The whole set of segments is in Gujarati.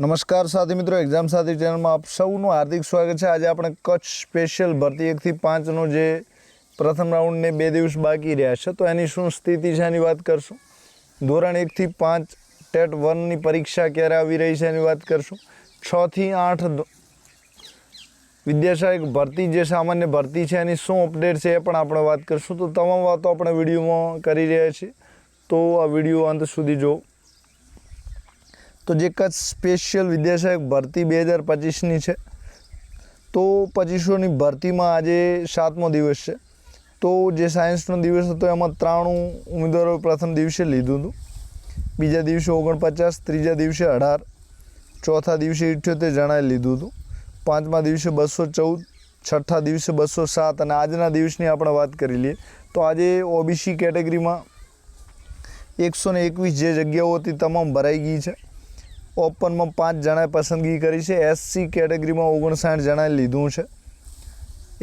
નમસ્કાર સાથી મિત્રો એક્ઝામ સાથી ચેનલમાં આપ સૌનું હાર્દિક સ્વાગત છે. આજે આપણે કચ્છ સ્પેશિયલ ભરતી એકથી પાંચનો જે પ્રથમ રાઉન્ડને બે દિવસ બાકી રહ્યા છે, તો એની શું સ્થિતિ છે એની વાત કરશું. ધોરણ એકથી પાંચ ટેટ વનની પરીક્ષા ક્યારે આવી રહી છે એની વાત કરશું. છથી આઠ ધ- ભરતી જે સામાન્ય ભરતી છે એની શું અપડેટ છે એ પણ આપણે વાત કરશું. તો તમામ વાતો આપણે વિડીયોમાં કરી રહ્યા છીએ. તો આ વીડિયો અંત સુધી જુઓ તો જે કચ્છ સ્પેશિયલ વિદ્યાસહાયક ભરતી બે હજાર પચીસની છે. તો પચીસોની ભરતીમાં આજે સાતમો દિવસ છે. તો જે સાયન્સનો દિવસ હતો એમાં ત્રાણું ઉમેદવારોએ પ્રથમ દિવસે લીધું હતું. બીજા દિવસે ઓગણપચાસ, ત્રીજા દિવસે અઢાર, ચોથા દિવસે ઇઠ્યોતેર જણાએ લીધું હતું. પાંચમા દિવસે બસો ચૌદ, છઠ્ઠા દિવસે બસો સાત અને આજના દિવસની આપણે વાત કરી લઈએ તો આજે ઓબીસી કેટેગરીમાં એકસો ને એકવીસ જે જગ્યાઓ હતી, તમામ ભરાઈ ગઈ છે. ઓપનમાં પાંચ જણાએ પસંદગી કરી છે. એસસી કેટેગરીમાં ઓગણસાઠ જણાએ લીધું છે.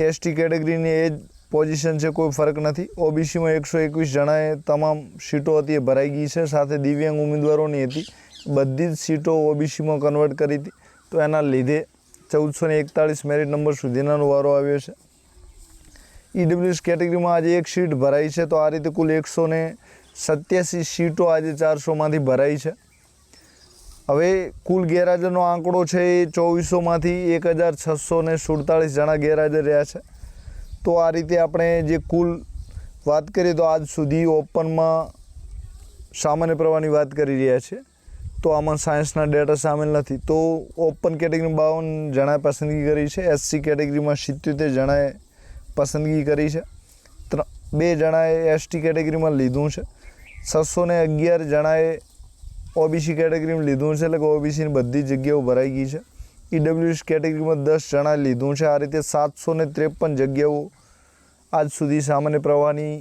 એસટી કેટેગરીની એ જ પોઝિશન છે, કોઈ ફરક નથી. ઓબીસીમાં એકસો એકવીસ જણાએ તમામ સીટો હતી, એ ભરાઈ ગઈ છે. સાથે દિવ્યાંગ ઉમેદવારોની હતી. બધી જ સીટો ઓબીસીમાં કન્વર્ટ કરી હતી. તો એના લીધે ચૌદસો ને એકતાળીસ મેરિટ નંબર સુધીનાનો વારો આવ્યો છે. ઈડબ્લ્યુએસ કેટેગરીમાં આજે એક સીટ ભરાઈ છે. તો આ રીતે કુલ એકસો ને સત્યાસી સીટો આજે ચારસોમાંથી ભરાઈ છે. હવે કુલ ગેરહાજરનો આંકડો છે એ ચોવીસોમાંથી એક હજાર છસો ને સુડતાળીસ જણા ગેરહાજર રહ્યા છે. તો આ રીતે આપણે જે કુલ વાત કરીએ તો આજ સુધી ઓપનમાં સામાન્ય પ્રવાહની વાત કરી રહ્યા છે. તો આમાં સાયન્સના ડેટા સામેલ નથી. તો ઓપન કેટેગરી બાવન જણાએ પસંદગી કરી છે. એસસી કેટેગરીમાં સિત્યોતેર જણાએ પસંદગી કરી છે. બે જણાએ એસટી કેટેગરીમાં લીધું છે. છસો ને અગિયાર જણાએ ઓબીસી કેટેગરીમાં લીધું છે એટલે કે ઓબીસીની બધી જગ્યાઓ ભરાઈ ગઈ છે. ઈડબ્લ્યુએસ કેટેગરીમાં દસ જણાએ લીધું છે. આ રીતે સાતસો ને ત્રેપન જગ્યાઓ આજ સુધી સામાન્ય પ્રવાહની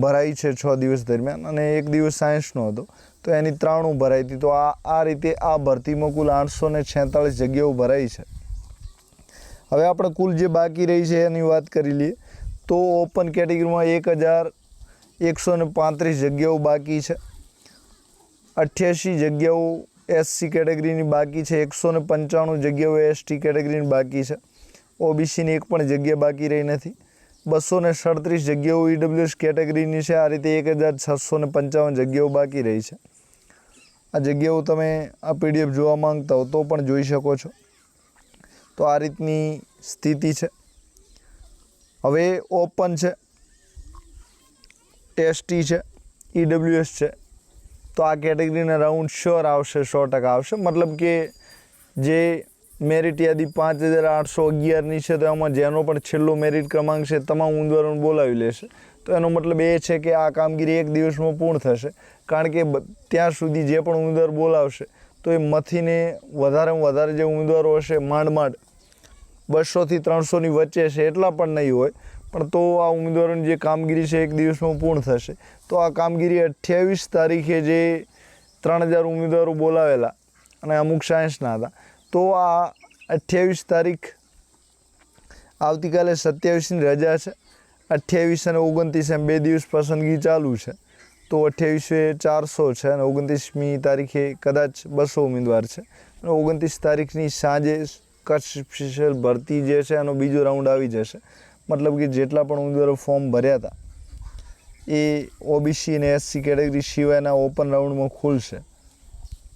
ભરાઈ છે છ દિવસ દરમિયાન અને એક દિવસ સાયન્સનો હતો. તો એની ત્રાણું ભરાઈ હતી. તો આ આ રીતે આ ભરતીમાં કુલ આઠસો ને છેતાળીસ જગ્યાઓ ભરાઈ છે. હવે આપણે કુલ જે બાકી રહી છે એની વાત કરી લઈએ. તો ઓપન કેટેગરીમાં એક હજાર એકસો ને પાંત્રીસ જગ્યાઓ બાકી છે. અઠ્યાસી જગ્યાઓ એસસી કેટેગરીની બાકી છે, એકસો ને પંચાણું જગ્યાઓ એસટી કેટેગરીની બાકી છે. ઓબીસીની એક પણ જગ્યા બાકી રહી નથી. બસો ને સડત્રીસ જગ્યાઓ ઈડબ્લ્યુએસ કેટેગરીની છે, આ રીતે એક હજાર છસો ને પંચાવન જગ્યાઓ બાકી રહી છે. આ જગ્યાઓ તમે આ પીડીએફ જોવા માંગતા હો તો પણ જોઈ શકો છો. તો આ રીતની સ્થિતિ છે. હવે ઓપન છે. એસટી છે. ઈડબ્લ્યુએસ છે. તો આ કેટેગરીના રાઉન્ડ શ્યોર આવશે, સો ટકા આવશે. મતલબ કે જે મેરિટ યાદી પાંચ હજાર આઠસો અગિયારની છે, તો એમાં જેનો પણ છેલ્લો મેરિટ ક્રમાંક છે તમામ ઉમેદવારોને બોલાવી લેશે. તો એનો મતલબ એ છે કે આ કામગીરી એક દિવસમાં પૂર્ણ થશે. કારણ કે ત્યાં સુધી જે પણ ઉમેદવાર બોલાવશે, તો એ મથીને વધારેમાં વધારે જે ઉમેદવારો હશે માંડ માંડ બસોથી ત્રણસોની વચ્ચે છે એટલા પણ નહીં હોય. પણ તો આ ઉમેદવારોની જે કામગીરી છે, એક દિવસમાં પૂર્ણ થશે. તો આ કામગીરી અઠ્યાવીસ તારીખે જે ત્રણ હજાર ઉમેદવારો બોલાવેલા અને અમુક સાયન્સના હતા. તો આ અઠ્યાવીસ તારીખ આવતીકાલે સત્યાવીસની રજા છે. અઠ્યાવીસ અને ઓગણત્રીસ એમ બે દિવસ પસંદગી ચાલુ છે. તો અઠ્યાવીસે ચારસો છે અને ઓગણત્રીસમી તારીખે કદાચ બસો ઉમેદવાર છે. અને ઓગણત્રીસ તારીખની સાંજે કચ્છ સ્પેશિયલ ભરતી જે છે, એનો બીજો રાઉન્ડ આવી જશે. મતલબ કે જેટલા પણ ઉમેદવારો ફોર્મ ભર્યા હતા, એ ઓબીસી અને એસસી કેટેગરી સિવાયના ઓપન રાઉન્ડમાં ખુલશે.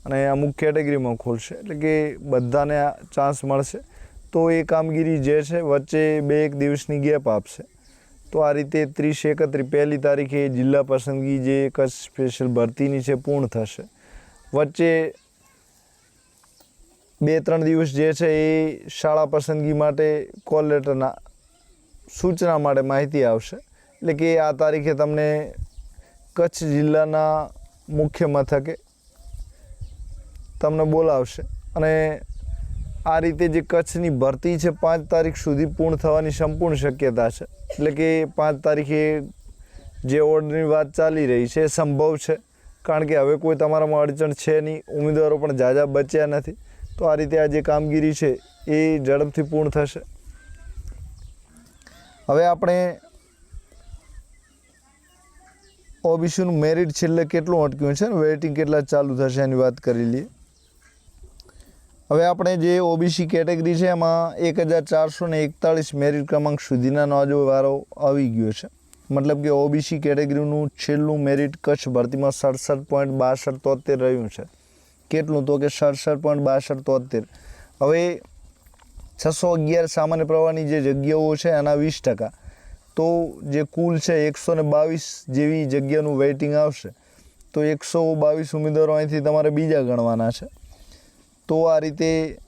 અને અમુક કેટેગરીમાં ખુલશે. એટલે કે બધાને ચાન્સ મળશે. તો એ કામગીરી જે છે, વચ્ચે બે એક દિવસની ગેપ આપશે. તો આ રીતે ત્રીસ એકત્રીસ, પહેલી તારીખે જિલ્લા પસંદગી જે કચ્છ સ્પેશિયલ ભરતીની છે, પૂર્ણ થશે. વચ્ચે બે ત્રણ દિવસ જે છે, એ શાળા પસંદગી માટે કોલ લેટરના સૂચના માટે માહિતી આવશે. એટલે કે આ તારીખે તમને કચ્છ જિલ્લાના મુખ્ય મથકે તમને બોલાવશે. અને આ રીતે જે કચ્છની ભરતી છે, પાંચ તારીખ સુધી પૂર્ણ થવાની સંપૂર્ણ શક્યતા છે. એટલે કે પાંચ તારીખે જે ઓર્ડરની વાત ચાલી રહી છે, એ સંભવ છે. કારણ કે હવે કોઈ તમારામાં અડચણ છે નહીં, ઉમેદવારો પણ ઝાઝા બચ્યા નથી. તો આ રીતે આ જે કામગીરી છે, એ ઝડપથી પૂર્ણ થશે. હવે આપણે ઓબીસીનું મેરિટ છેલ્લે કેટલું અટક્યું છે વેઇટિંગ કેટલા ચાલુ થશે એની વાત કરી લઈએ. હવે આપણે જે ઓબીસી કેટેગરી છે, એમાં એક હજાર ચારસો ને એકતાળીસ મેરિટ ક્રમાંક સુધીના નોજો વારો આવી ગયો છે. મતલબ કે ઓબીસી કેટેગરીનું છેલ્લું મેરિટ કચ્છ ભરતીમાં સડસઠ પોઈન્ટ બાસઠ તોતેર રહ્યું છે. કેટલું? તો કે સડસઠ પોઈન્ટ બાસઠ તોતેર. હવે છસો અગિયાર સામાન્ય પ્રવાહની જે જગ્યાઓ છે એના વીસ ટકા. તો જે કુલ છે એકસો ને બાવીસ જેવી જગ્યાનું વેઇટિંગ આવશે, તો એકસો બાવીસ ઉમેદવારો અહીંથી તમારે બીજા ગણવાના છે. તો આ રીતે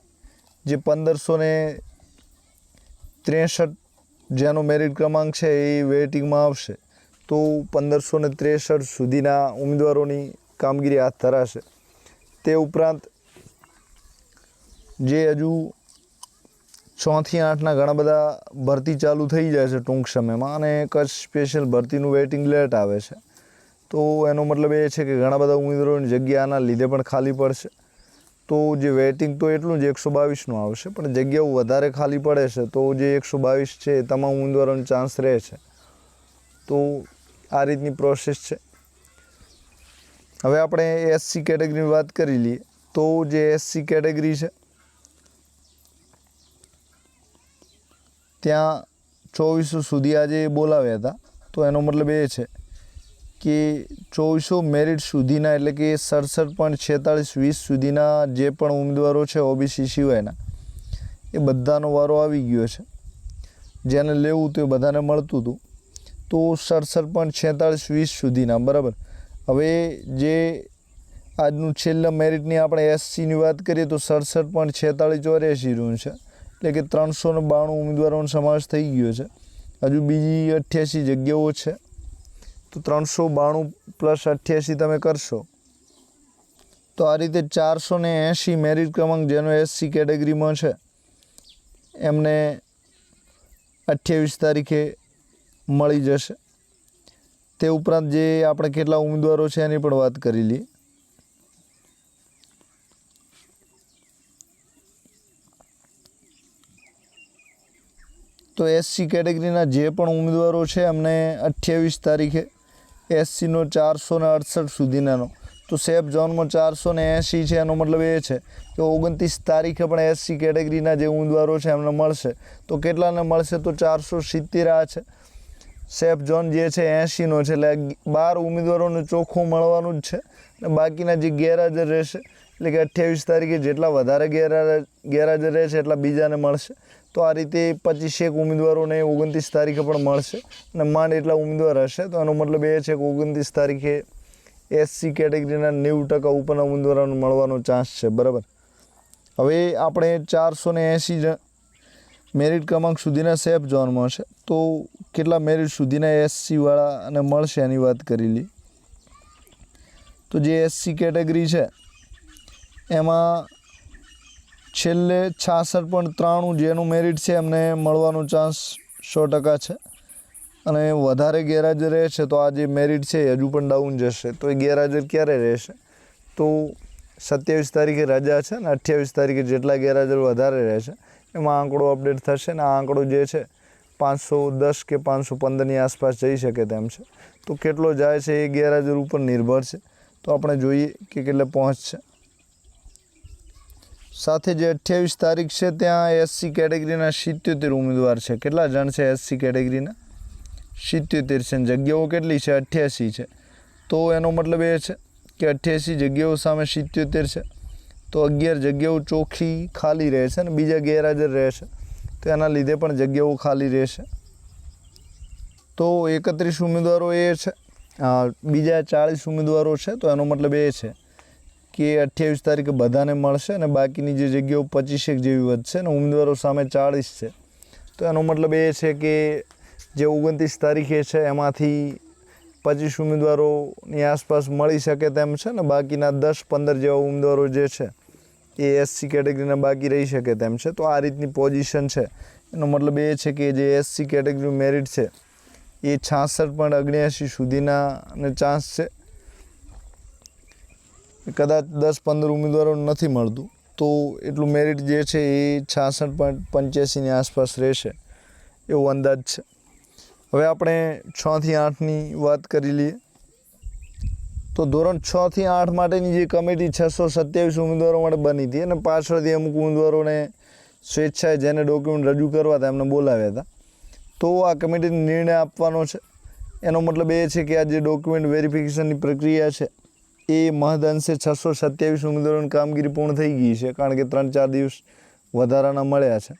જે પંદરસો ને ત્રેસઠ જેનો મેરિટ ક્રમાંક છે એ વેઇટિંગમાં આવશે, તો પંદરસો ને ત્રેસઠ સુધીના ઉમેદવારોની કામગીરી હાથ ધરાશે. તે ઉપરાંત જે હજુ છથી આઠના ઘણા બધા ભરતી ચાલુ થઈ જાય છે ટૂંક સમયમાં અને કચ્છ સ્પેશિયલ ભરતીનું વેઇટિંગ લેટ આવે છે. તો એનો મતલબ એ છે કે ઘણા બધા ઉમેદવારોની જગ્યા આના લીધે પણ ખાલી પડશે. તો જે વેઇટિંગ તો એટલું જ એકસો બાવીસનું આવશે, પણ જગ્યાઓ વધારે ખાલી પડે છે, તો જે એકસો બાવીસ છે એ તમામ ઉમેદવારોનો ચાન્સ રહે છે. તો આ રીતની પ્રોસેસ છે. હવે આપણે એસસી કેટેગરીની વાત કરી લઈએ. તો જે એસસી કેટેગરી છે ત્યાં ચોવીસો સુધી આજે બોલાવ્યા હતા. તો એનો મતલબ એ છે કે ચોવીસો મેરિટ સુધીના એટલે કે સડસઠ પોઈન્ટ છેતાળીસ વીસ સુધીના જે પણ ઉમેદવારો છે ઓબીસી સિવાયના, એ બધાનો વારો આવી ગયો છે. જેને લેવું તો બધાને મળતું હતું. તો સડસઠ પોઈન્ટ છેતાળીસ વીસ સુધીના, બરાબર? હવે જે આજનું છેલ્લા મેરિટની આપણે એસસીની વાત કરીએ તો સડસઠ પોઈન્ટ છેતાળીસ ચોર્યાસી રૂમ છે. એટલે કે ત્રણસો ને બાણું ઉમેદવારોનો સમાવેશ થઈ ગયો છે. હજુ બીજી અઠ્યાસી જગ્યાઓ છે. તો ત્રણસો બાણું પ્લસ અઠ્યાસી તમે કરશો. તો આ રીતે ચારસો ને એંશી મેરિટ ક્રમાંક જેનો એસસી કેટેગરીમાં છે, એમને અઠ્યાવીસ તારીખે મળી જશે. તે ઉપરાંત જે આપણે કેટલા ઉમેદવારો છે એની પણ વાત કરી લઈએ. તો એસસી કેટેગરીના જે પણ ઉમેદવારો છે, એમને અઠ્યાવીસ તારીખે એસસીનો ચારસો ને અડસઠ સુધીનાનો. તો સેફ ઝોનમાં ચારસો ને એંશી છે, એનો મતલબ એ છે કે ઓગણત્રીસ તારીખે પણ એસસી કેટેગરીના જે ઉમેદવારો છે, એમને મળશે. તો કેટલાને મળશે? તો ચારસો સિત્તેર આ છે. સેફ ઝોન જે છે એંશીનો છે. એટલે બાર ઉમેદવારોને ચોખ્ખું મળવાનું જ છે અને બાકીના જે ગેરહાજર રહેશે, એટલે કે અઠ્યાવીસ તારીખે જેટલા વધારે ગેરહાજર ગેરહાજર રહેશે, એટલા બીજાને મળશે. તો આ રીતે પચીસેક ઉમેદવારોને ઓગણત્રીસ તારીખે પણ મળશે. અને માંડ એટલા ઉમેદવાર હશે, તો એનો મતલબ એ છે કે ઓગણત્રીસ તારીખે એસસી કેટેગરીના નેવું ટકા ઉપરના ઉમેદવારોને મળવાનો ચાન્સ છે, બરાબર? હવે આપણે ચારસો ને એંસી મેરિટ ક્રમાંક સુધીના સેફ ઝોનમાં છે. તો કેટલા મેરિટ સુધીના એસસીવાળા અને મળશે એની વાત કરી લી તો જે એસસી કેટેગરી છે, એમાં છેલ્લે છાસઠ પોઈન્ટ ત્રાણું જેનું મેરિટ છે, એમને મળવાનો ચાન્સ સો ટકા છે. અને વધારે ગેરહાજર રહે છે તો આ જે મેરિટ છે હજુ પણ ડાઉન જશે. તો એ ગેરહાજર ક્યારે રહેશે? તો સત્યાવીસ તારીખે રજા છે ને અઠ્યાવીસ તારીખે જેટલા ગેરહાજર વધારે રહેશે, એમાં આંકડો અપડેટ થશે ને આ આંકડો જે છે, પાંચસો દસ કે પાંચસો પંદરની આસપાસ જઈ શકે તેમ છે. તો કેટલો જાય છે એ ગેરહાજર ઉપર નિર્ભર છે. તો આપણે જોઈએ કે કેટલે પહોંચશે. સાથે જે અઠ્યાવીસ તારીખ છે, ત્યાં એસસી કેટેગરીના સિત્યોતેર ઉમેદવાર છે. કેટલા જણ છે એસસી કેટેગરીના? સિત્યોતેર છે. જગ્યાઓ કેટલી છે? અઠ્યાસી છે. તો એનો મતલબ એ છે કે અઠ્યાસી જગ્યાઓ સામે સિત્યોતેર છે. તો અગિયાર જગ્યાઓ ચોખ્ખી ખાલી રહેશે અને બીજા ગેરહાજર રહેશે. તો એના લીધે પણ જગ્યાઓ ખાલી રહેશે. તો એકત્રીસ ઉમેદવારો એ છે. બીજા ચાળીસ ઉમેદવારો છે, તો એનો મતલબ એ છે કે અઠ્યાવીસ તારીખે બધાને મળશે અને બાકીની જે જગ્યાઓ પચીસેક જેવી વધશે અને ઉમેદવારો સામે ચાળીસ છે. તો એનો મતલબ એ છે કે જે ઓગણત્રીસ તારીખે છે એમાંથી પચીસ ઉમેદવારોની આસપાસ મળી શકે તેમ છે ને બાકીના દસ પંદર જેવા ઉમેદવારો જે છે એ એસસી કેટેગરીના બાકી રહી શકે તેમ છે. તો આ રીતની પોઝિશન છે. એનો મતલબ એ છે કે જે એસસી કેટેગરીનું મેરિટ છે એ છાસઠ પોઈન્ટ ઓગણ્યાસી સુધીના ચાન્સ છે. કદાચ દસ પંદર ઉમેદવારો નથી મળતું, તો એટલું મેરિટ જે છે એ છાસઠ પોઈન્ટ પંચ્યાસીની આસપાસ રહેશે, એવો અંદાજ છે. હવે આપણે છથી આઠની વાત કરી લઈએ. તો ધોરણ છથી આઠ માટેની જે કમિટી છસો સત્યાવીસ ઉમેદવારો માટે બની હતી, અને પાછળથી અમુક ઉમેદવારોને સ્વેચ્છાએ જેને ડોક્યુમેન્ટ રજૂ કરવા હતા, એમને બોલાવ્યા હતા. તો આ કમિટીને નિર્ણય આપવાનો છે. એનો મતલબ એ છે કે આ જે ડોક્યુમેન્ટ વેરિફિકેશનની પ્રક્રિયા છે એ મહદઅંશે છસો સત્યાવીસ ઉમેદવારોની કામગીરી પૂર્ણ થઈ ગઈ છે, કારણ કે ત્રણ ચાર દિવસ વધારાના મળ્યા છે.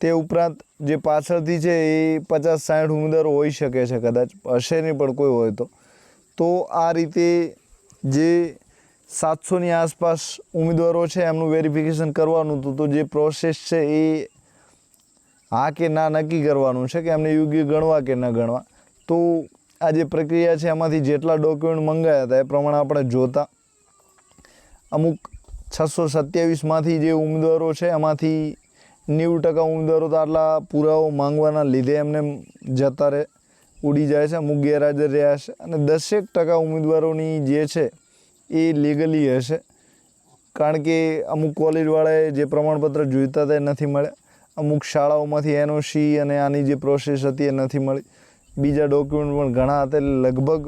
તે ઉપરાંત જે પાછળથી છે એ પચાસ સાઠ ઉમેદવારો હોઈ શકે છે કદાચ, હશે નહીં પણ કોઈ હોય તો. તો આ રીતે જે સાતસોની આસપાસ ઉમેદવારો છે એમનું વેરિફિકેશન કરવાનું હતું, તો જે પ્રોસેસ છે એ હા કે ના નક્કી કરવાનું છે કે એમને યોગ્ય ગણવા કે ન ગણવા. તો આ જે પ્રક્રિયા છે, એમાંથી જેટલા ડોક્યુમેન્ટ મંગાયા હતા, એ પ્રમાણે આપણે જોતા. અમુક છસો સત્યાવીસમાંથી જે ઉમેદવારો છે, એમાંથી નેવું ટકા ઉમેદવારો તો આટલા પુરાવો માંગવાના લીધે એમને જતા રહે, ઉડી જાય છે, અમુક ગેરહાજર રહ્યા છે. અને દસેક ટકા ઉમેદવારોની જે છે, એ લીગલી હશે. કારણ કે અમુક કોલેજવાળાએ જે પ્રમાણપત્ર જોઈતા હતા, એ નથી મળ્યા. અમુક શાળાઓમાંથી એનઓસી અને આની જે પ્રોસેસ હતી, એ નથી મળી. બીજા ડોક્યુમેન્ટ પણ ઘણા હતા એટલે લગભગ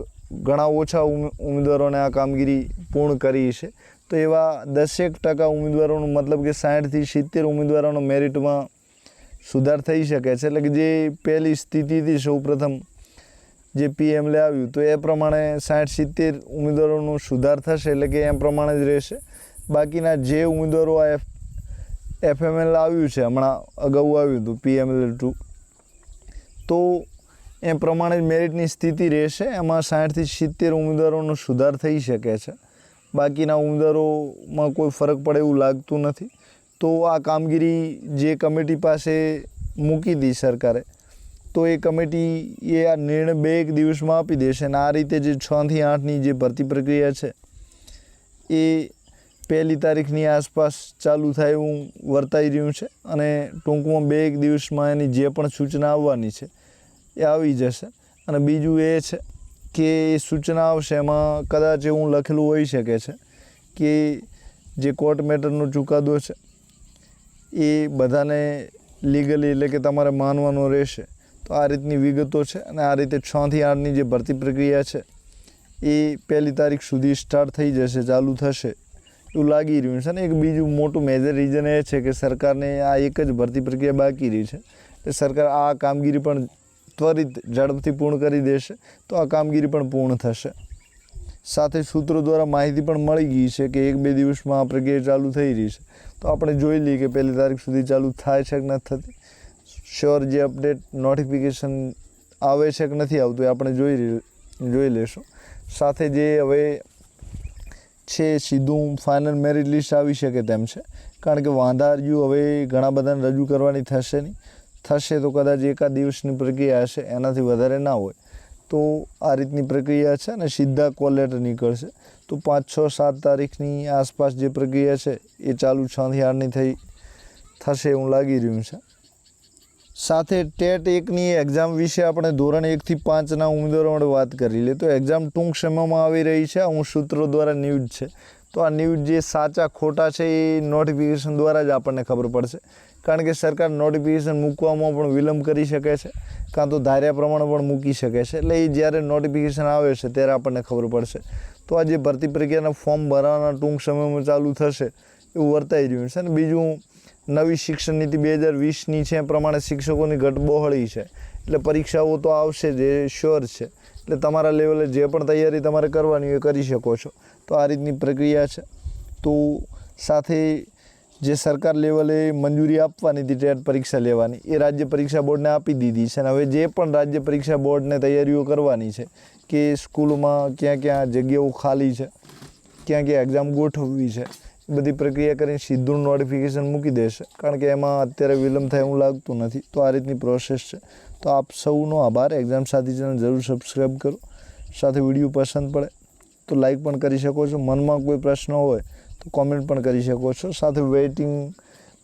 ઘણા ઓછા ઉમેદવારોને આ કામગીરી પૂર્ણ કરી છે. તો એવા દસેક ટકા ઉમેદવારોનું મતલબ કે સાઠથી સિત્તેર ઉમેદવારોનો મેરિટમાં સુધાર થઈ શકે છે. એટલે કે જે પહેલી સ્થિતિથી સૌપ્રથમ જે પીએમ લે આવ્યું, તો એ પ્રમાણે સાઠ સિત્તેર ઉમેદવારોનો સુધાર થશે એટલે કે એમ પ્રમાણે જ રહેશે. બાકીના જે ઉમેદવારો આ એફ એફએમએલ આવ્યું છે, હમણાં અગાઉ આવ્યું હતું પીએમએલ ટુ તો એ પ્રમાણે મેરિટની સ્થિતિ રહેશે. એમાં સાઠથી સિત્તેર ઉમેદવારોનો સુધાર થઈ શકે છે. બાકીના ઉમેદવારોમાં કોઈ ફરક પડે એવું લાગતું નથી. તો આ કામગીરી જે કમિટી પાસે મૂકી હતી સરકારે, તો એ કમિટી એ આ નિર્ણય બે એક દિવસમાં આપી દેશે અને આ રીતે જે છથી આઠની જે ભરતી પ્રક્રિયા છે, એ પહેલી તારીખની આસપાસ ચાલુ થાય એવું વર્તાઈ રહ્યું છે. અને ટૂંકમાં બે એક દિવસમાં એની જે પણ સૂચના આવવાની છે એ આવી જશે. અને બીજું એ છે કે સૂચના આવશે, એમાં કદાચ એવું લખેલું હોઈ શકે છે કે જે કોર્ટ મેટરનો ચુકાદો છે, એ બધાને લીગલી એટલે કે તમારે માનવાનો રહેશે. તો આ રીતની વિગતો છે અને આ રીતે છથી આઠની જે ભરતી પ્રક્રિયા છે, એ પહેલી તારીખ સુધી સ્ટાર્ટ થઈ જશે, ચાલુ થશે એવું લાગી રહ્યું છે. અને એક બીજું મોટું મેજર રીઝન એ છે કે સરકારને આ એક જ ભરતી પ્રક્રિયા બાકી રહી છે. એટલે સરકાર આ કામગીરી પણ ત્વરિત ઝડપથી પૂર્ણ કરી દેશે, તો આ કામગીરી પણ પૂર્ણ થશે. સાથે સૂત્રો દ્વારા માહિતી પણ મળી ગઈ છે કે એક બે દિવસમાં આ પ્રક્રિયા ચાલુ થઈ રહી છે. તો આપણે જોઈ લઈએ કે પહેલી તારીખ સુધી ચાલુ થાય છે કે નથી થતી. શ્યોર જે અપડેટ નોટિફિકેશન આવે છે કે નથી આવતું એ આપણે જોઈ જોઈ લેશું. સાથે જે હવે છે સીધું ફાઇનલ મેરિટ લિસ્ટ આવી શકે તેમ છે. કારણ કે વાંધા અરજીઓ હવે ઘણા બધાને રજૂ કરવાની થશે નહીં. થશે તો કદાચ એકાદ દિવસની પ્રક્રિયા હશે, એનાથી વધારે ના હોય. તો આ રીતની પ્રક્રિયા છે અને સીધા કોલ લેટર નીકળશે. તો પાંચ, છ, સાત તારીખની આસપાસ જે પ્રક્રિયા છે, એ ચાલુ છથી આઠની થઈ થશે એવું લાગી રહ્યું છે. સાથે ટેટ એકની એક્ઝામ વિશે આપણે ધોરણ એકથી પાંચના ઉમેદવારો માટે વાત કરી લઈએ. તો એક્ઝામ ટૂંક સમયમાં આવી રહી છે. અમુક સૂત્રો દ્વારા ન્યૂઝ છે. તો આ ન્યૂઝ જે સાચા ખોટા છે, એ નોટિફિકેશન દ્વારા જ આપણને ખબર પડશે. કારણ કે સરકાર નોટિફિકેશન મૂકવામાં પણ વિલંબ કરી શકે છે, કાં તો ધાર્યા પ્રમાણે પણ મૂકી શકે છે. એટલે એ જ્યારે નોટિફિકેશન આવે છે ત્યારે આપણને ખબર પડશે. તો આ જે ભરતી પ્રક્રિયાના ફોર્મ ભરવાના ટૂંક સમયમાં ચાલુ થશે, એવું વર્તાઈ રહ્યું છે. અને બીજું, નવી શિક્ષણ નીતિ બે હજાર વીસની છે પ્રમાણે શિક્ષકોની ઘટ છે. એટલે પરીક્ષાઓ તો આવશે જ, એ શ્યોર છે. એટલે તમારા લેવલે જે પણ તૈયારી તમારે કરવાની એ કરી શકો છો. તો આ રીતની પ્રક્રિયા છે. તો સાથે જે સરકાર લેવલે મંજૂરી આપવાની હતી, ટેટ પરીક્ષા લેવાની, એ રાજ્ય પરીક્ષા બોર્ડને આપી દીધી છે. અને હવે જે પણ રાજ્ય પરીક્ષા બોર્ડને તૈયારીઓ કરવાની છે કે સ્કૂલમાં ક્યાં ક્યાં જગ્યાઓ ખાલી છે, ક્યાં ક્યાં એક્ઝામ ગોઠવવી છે, એ બધી પ્રક્રિયા કરીને સીધું નોટિફિકેશન મૂકી દેશે. કારણ કે એમાં અત્યારે વિલંબ થાય એવું લાગતું નથી. તો આ રીતની પ્રોસેસ છે. તો આપ સૌનો આભાર. એક્ઝામ સાથી ચેનલ જરૂર સબસ્ક્રાઈબ કરો. સાથે વીડિયો પસંદ પડે તો લાઈક પણ કરી શકો છો. મનમાં કોઈ પ્રશ્ન હોય કોમેન્ટ પણ કરી શકો છો. સાથે વેઇટિંગ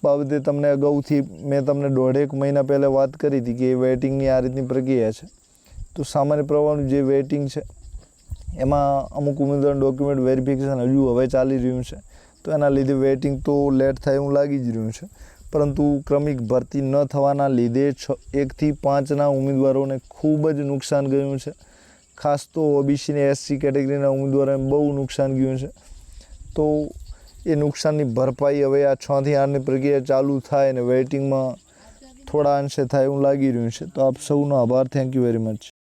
બાબતે તમને અગાઉથી મેં તમને દોઢેક મહિના પહેલાં વાત કરી હતી કે એ વેઇટિંગની આ રીતની પ્રક્રિયા છે. તો સામાન્ય પ્રવાહનું જે વેઇટિંગ છે, એમાં અમુક ઉમેદવાર ડોક્યુમેન્ટ વેરિફિકેશન હજુ હવે ચાલી રહ્યું છે. તો એના લીધે વેઇટિંગ તો લેટ થાય એવું લાગી જ રહ્યું છે. પરંતુ ક્રમિક ભરતી ન થવાના લીધે છ, એકથી પાંચના ઉમેદવારોને ખૂબ જ નુકસાન ગયું છે. ખાસ તો ઓબીસીને એસસી કેટેગરીના ઉમેદવારોને બહુ નુકસાન ગયું છે. તો એ નુકસાનની ભરપાઈ હવે આ છથી આઠની પ્રક્રિયા ચાલુ થાય અને વેઇટિંગમાં થોડા અંશે થાય એવું લાગી રહ્યું છે. તો આપ સૌનો આભાર. Thank you very much